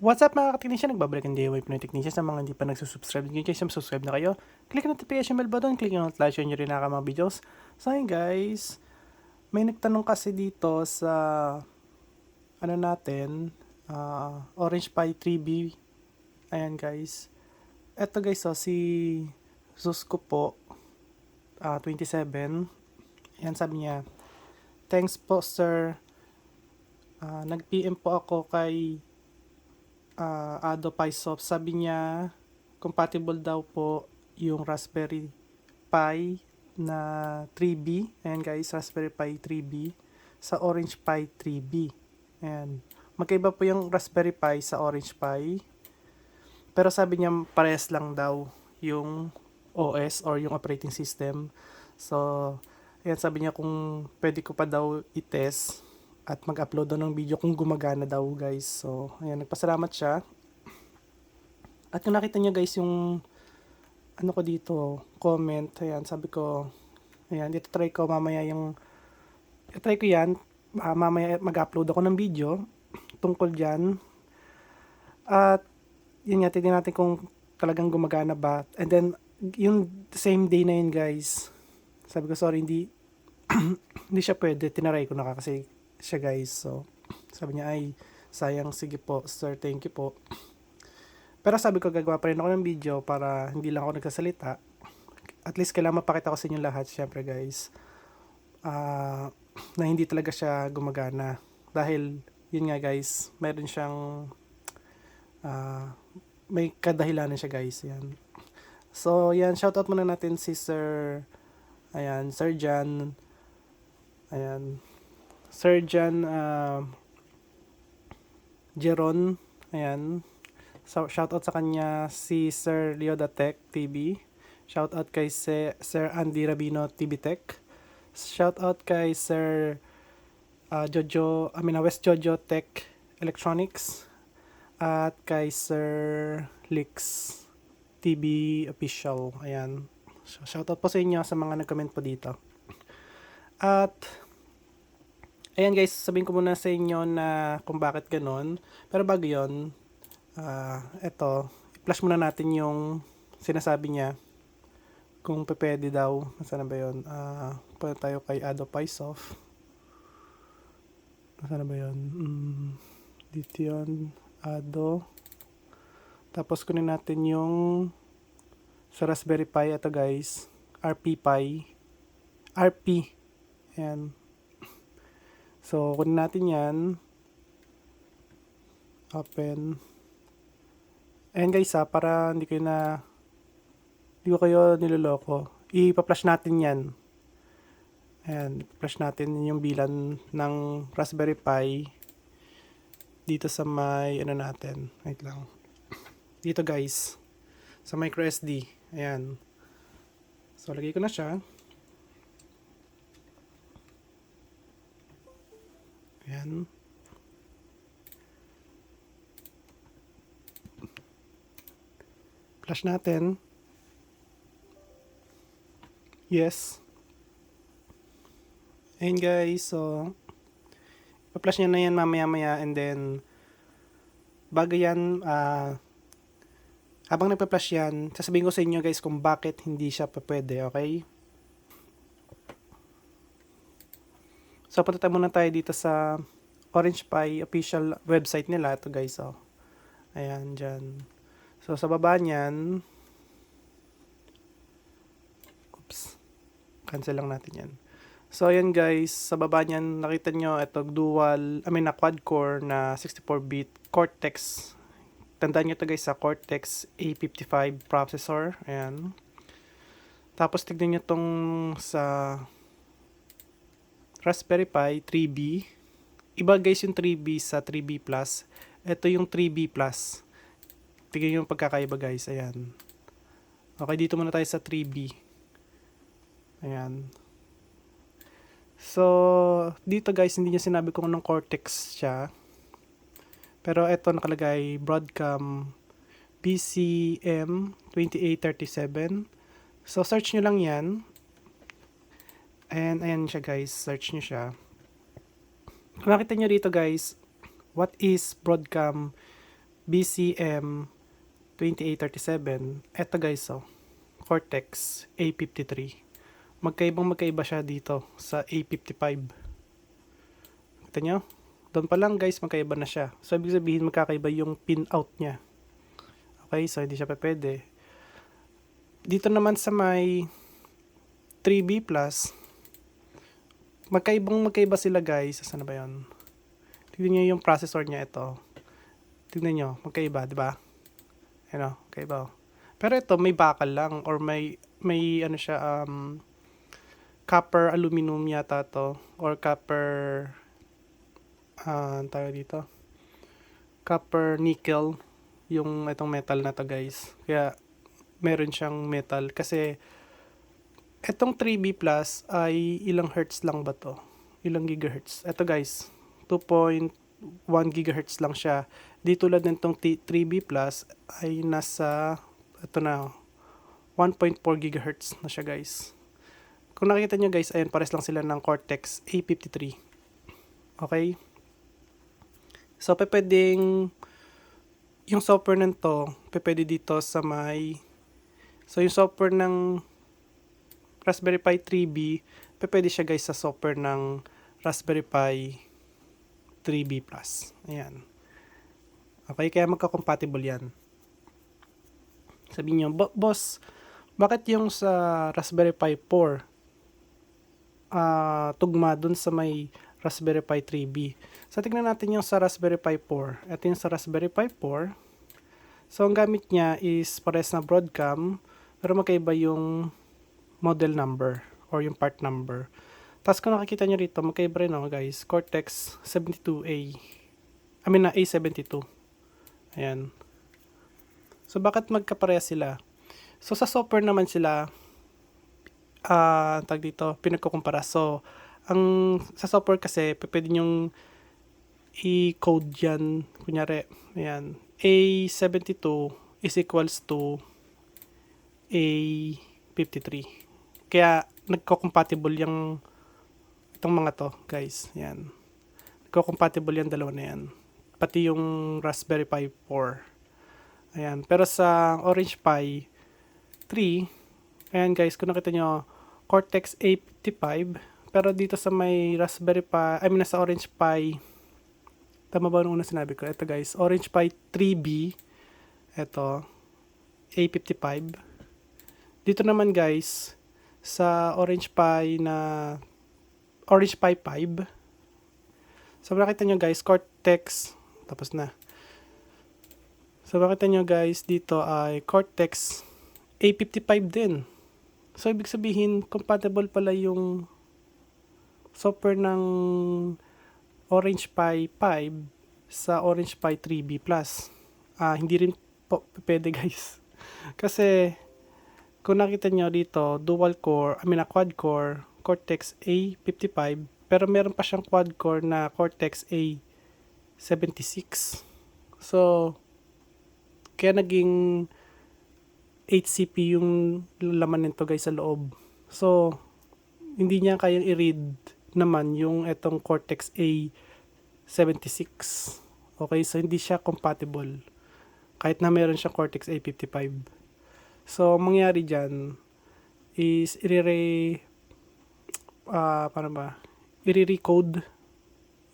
What's up mga ka-technician? Nagbabalik ang DIY Pinoy Technician sa mga hindi pa nagsusubscribe. Kung kayo subscribe na kayo, click ang notification bell button, click yung share nyo rin na mga videos. So ayun guys, may nagtanong kasi dito sa ano natin, ah, Orange Pi 3B. Ayan guys. Eto guys, oh, si Susco po, ah, 27. Ayan sabi niya, Thanks po sir. Ah, nag-PM po ako kay uh, Ado Pisoft. Sabi niya, compatible daw po yung Raspberry Pi na 3B. Ayan guys, Raspberry Pi 3B sa Orange Pi 3B. Ayan. Magkaiba po yung Raspberry Pi sa Orange Pi. Pero sabi niya, parehas lang daw yung OS or yung operating system. So, ayan sabi niya kung pwede ko pa daw i-test at mag-upload daw ng video kung gumagana daw guys. So, ayan, nagpasalamat siya. At kung nakita niya guys yung ano ko dito, comment, ayan, sabi ko, ayan, ito try ko mamaya yung, try ko yan, ah, mamaya mag-upload ako ng video tungkol dyan. At, yun nga, tignan natin kung talagang gumagana ba. And then, yung same day na yun guys, sabi ko, sorry, hindi, hindi siya pwede, tinaray ko na kasi siya guys. So, sabi niya ay sayang sige po sir thank you po. Pero sabi ko gagawa pa rin ako ng video para hindi lang ako nagsasalita. At least kailangan mapakita ko sa inyo lahat syempre guys. ah na hindi talaga siya gumagana. Dahil yun nga guys, meron siyang ah may kadahilanan siya guys. Yan. So, yan, shoutout muna natin si Sir, ayan, Sir Jan, ayan, Surgeon uh, Jeron, ayan. So, shoutout sa kanya si Sir Leo Tech TV. Shoutout kay si, Sir Andy Rabino TV Tech. Shoutout kay Sir uh, Jojo, I mean, uh, West Jojo Tech Electronics. At kay Sir Lix TV Official. Ayan. So, shoutout po sa inyo sa mga nag-comment po dito. At Ayan guys, sabihin ko muna sa inyo na kung bakit ganun. Pero bago yun, ah eto, i-flash muna natin yung sinasabi niya kung pwede daw. Nasaan na ba yun? Ah, punta tayo kay Ado Paisoff. Nasaan na ba yun? Mm, dito yun. Ado. Tapos kunin natin yung sa Raspberry Pi. Ito guys. RP Pi. RP. Ayan. So, kunin natin yan. Open. Ayan guys ha, para hindi kayo na hindi ko kayo niloloko. I-flash natin yan. Ayan, flash natin yung bilan ng Raspberry Pi dito sa may ano natin. Wait lang. Dito guys. Sa micro SD. Ayan. So, lagay ko na siya. Ayan. Flash natin. Yes. Ayan guys, so pa-flash nyo na yan mamaya-maya and then bago yan, ah habang nagpa-flash yan, sasabihin ko sa inyo guys kung bakit hindi siya pa pwede, okay? So, punta muna tayo dito sa Orange Pi official website nila. Ito guys, oh. Ayan, dyan. So, sa baba niyan, oops, cancel lang natin yan. So, ayan guys, sa baba niyan, nakita nyo, ito dual, I mean, na quad-core na 64-bit Cortex. Tandaan nyo ito guys sa Cortex A55 processor. Ayan. Tapos, tignan nyo tong sa Raspberry Pi 3B. Iba guys yung 3B sa 3B Plus. Ito yung 3B Plus. Tignan yung pagkakaiba guys. Ayan. Okay, dito muna tayo sa 3B. Ayan. So, dito guys, hindi niya sinabi kung anong Cortex siya. Pero ito nakalagay Broadcom PCM 2837. So, search nyo lang yan. And ayan siya guys, search nyo siya. Makita nyo dito guys, what is Broadcom BCM 2837. Eto guys, oh. Cortex A53. Magkaibang magkaiba siya dito sa A55. Kita nyo? Doon pa lang guys, magkaiba na siya. So, ibig sabihin magkakaiba yung pin out niya. Okay, so hindi siya pa pwede. Dito naman sa may 3B+, magkaibang magkaiba sila guys. Saan na ba yun? Tignan nyo yung processor niya ito. Tignan nyo, magkaiba, di ba? Ano, magkaiba. oh. Pero ito, may bakal lang or may, may ano siya, um, copper aluminum yata to or copper ah uh, tayo dito copper nickel yung itong metal na to guys kaya meron siyang metal kasi itong 3B plus ay ilang hertz lang ba to ilang gigahertz ito guys 2.1 gigahertz lang siya di tulad nitong 3B plus ay nasa ito na 1.4 gigahertz na siya guys kung nakikita nyo guys, ayan, pares lang sila ng Cortex A53. Okay? So, pe pwedeng yung software nito, pe pwede dito sa may So, yung software ng Raspberry Pi 3B, pe pwede siya guys sa software ng Raspberry Pi 3B+. Ayan. Okay, kaya magka-compatible yan. Sabihin nyo, boss, bakit yung sa Raspberry Pi 4 uh, tugma dun sa may Raspberry Pi 3B. So, tignan natin yung sa Raspberry Pi 4. Ito yung sa Raspberry Pi 4. So, ang gamit niya is pares na Broadcom, pero magkaiba yung model number or yung part number. Tapos kung nakikita nyo rito, magkaiba rin oh, guys, Cortex 72A. I mean na A72. Ayan. So, bakit magkapareha sila? So, sa software naman sila, ah tag dito, pinagkukumpara. So, ang sa software kasi, pwede nyong i-code yan. Kunyari, ayan, A72 is equals to A53. Kaya, nagko-compatible yung itong mga to, guys. Yan. Nagko-compatible yung dalawa na yan. Pati yung Raspberry Pi 4. Ayan. Pero sa Orange Pi 3, ayan guys, kung nakita nyo, Cortex A55. Pero dito sa may Raspberry Pi, I mean, sa Orange Pi, tama ba nung una sinabi ko? Ito guys, Orange Pi 3B. Ito, A55. Dito naman guys, sa Orange Pi na Orange Pi 5. So, makita nyo guys, Cortex, tapos na. So, makita nyo guys, dito ay Cortex A55 din. So, ibig sabihin, compatible pala yung software ng Orange Pi 5 sa Orange Pi 3B+. Ah, hindi rin po pwede guys. Kasi, kung nakita nyo dito, dual core, I mean, quad core, Cortex A55, pero meron pa siyang quad core na Cortex A76. So, kaya naging 8 CPU yung laman nito guys sa loob. So, hindi niya kayang i-read naman yung etong Cortex A76. Okay, so hindi siya compatible. Kahit na meron siyang Cortex A55. So, mangyari dyan is i-re uh, paano ba? I-recode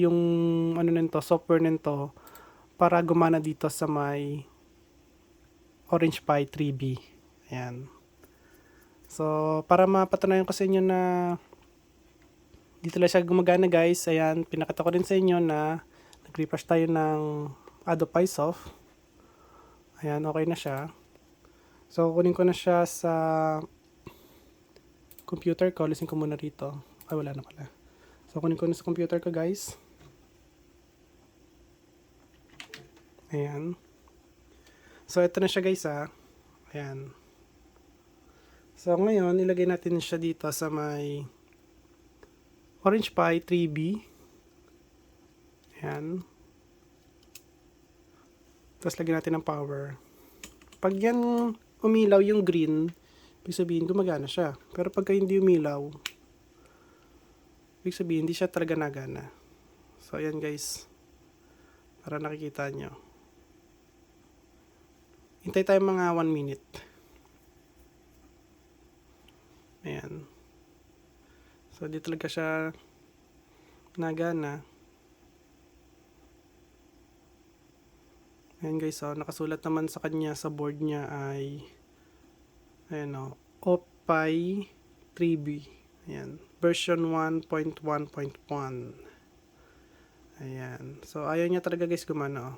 yung ano nito, software nito para gumana dito sa may Orange Pi 3B. Ayan. So, para mapatunayan ko sa inyo na dito lang siya gumagana guys. Ayan, pinakita ko din sa inyo na nag-refresh tayo ng Adobe PiSoft. Ayan, okay na siya. So, kunin ko na siya sa computer ko. Lisin ko muna rito. Ay, wala na pala. So, kunin ko na sa computer ko guys. Ayan. So, ito na siya guys ha. Ayan. So, ngayon, ilagay natin siya dito sa may Orange Pi 3B. Ayan. Tapos, lagyan natin ng power. Pag yan umilaw yung green, ibig sabihin gumagana siya. Pero pagka hindi umilaw, ibig sabihin hindi siya talaga nagana. So, ayan guys. Para nakikita nyo. Hintay tayo mga 1 minute. Ayan. So, di talaga siya nagana. Ayan guys, so nakasulat naman sa kanya sa board niya ay ayan o, Opay 3B. Ayan, version 1.1.1. Ayan. So, ayaw niya talaga guys gumana oh.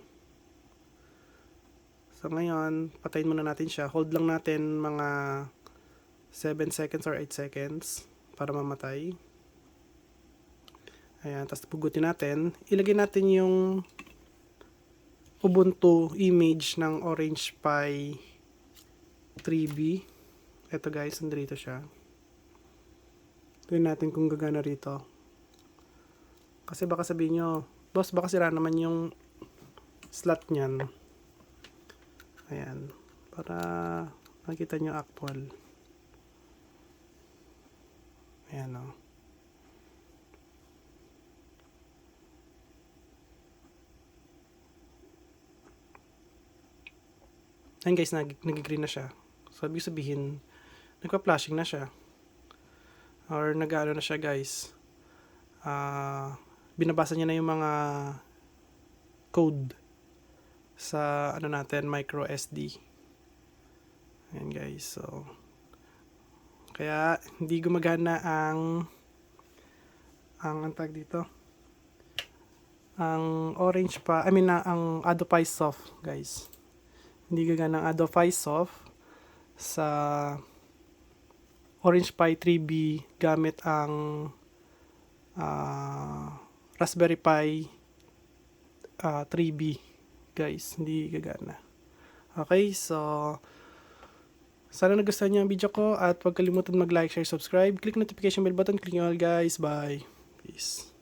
So, ngayon, patayin muna natin siya. Hold lang natin mga 7 seconds or 8 seconds para mamatay. Ayan, tapos pugutin natin. Ilagay natin yung Ubuntu image ng Orange Pi 3B. Ito guys, nandito siya. Tingnan natin kung gagana rito. Kasi baka sabihin nyo, boss baka sira naman yung slot niyan. Ayan. Para makita nyo actual. Ayan o. Ayan guys, nag nag-green na siya. So, ibig sabihin, nagpa-flashing na siya. Or nag-ano na siya guys. Ah, binabasa niya na yung mga code sa ano natin, micro SD. Ayan guys, so kaya hindi gumagana ang ang ang tag dito. Ang orange pa, I mean ang Adobe Soft, guys. Hindi gagana ang Adobe Soft sa Orange Pi 3B gamit ang ah, Raspberry Pi ah, 3B. Guys hindi gagana. Okay so sana nagustuhan niyo ang video ko at huwag kalimutan mag like, share, subscribe. Click notification bell button. Click all guys. Bye. Peace